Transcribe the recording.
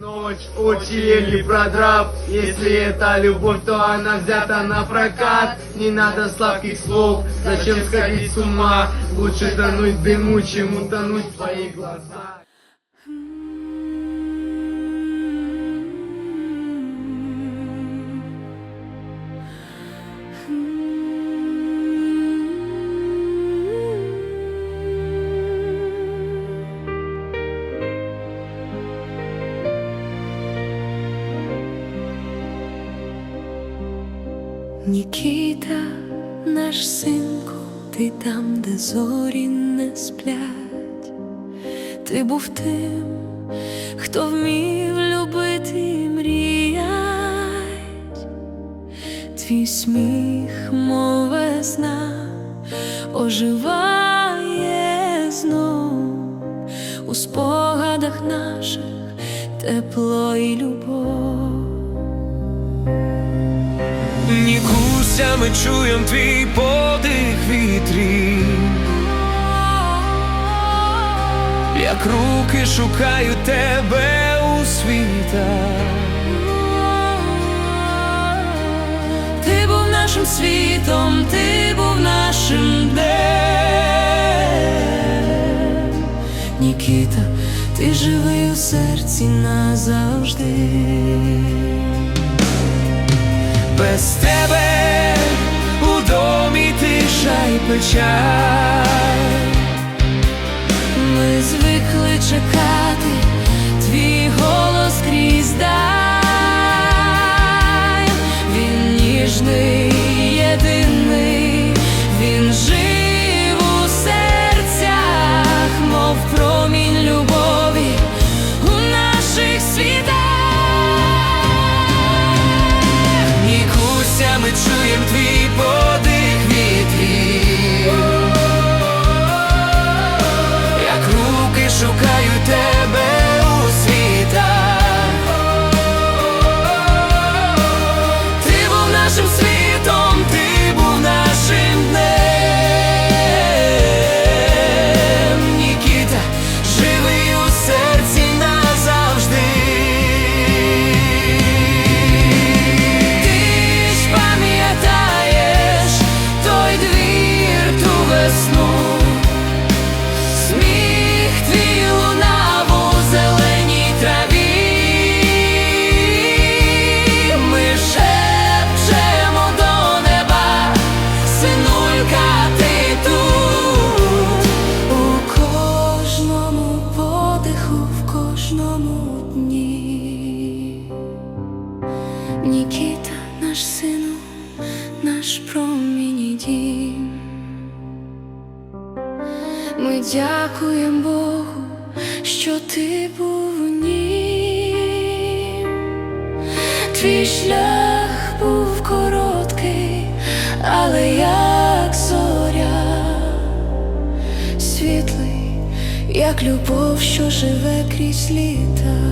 Ночь учили продрав Если это любовь, то она взята на прокат. Не надо сладких слов, зачем сходить с ума? Лучше тонуть дыму, чем утонуть в твои глазах Нікіта, наш синку, ти там, де зорі не сплять, ти був тим, хто вмів любити мріять, твій сміх, мов весна, оживає знов. У спогадах наших тепло і любов. Нікуся, ми чуєм твій подих вітрів, як руки шукають тебе у світах. Ти був нашим світом, ти був нашим днем Нікіта, ти живий у серці назавжди. Без тебе тиша й печаль. Ми звикли чекати, твій голос крізь дай Він ніжний, єдиний, він жив у серцях, мов промінь любові у наших світах. Нікуся, ми чуєм твій подих Нікіта, наш сину, наш промінь дім. Ми дякуємо Богу, що ти був нім. Твій шлях був короткий, але як зоря, світлий, як любов, що живе крізь літа.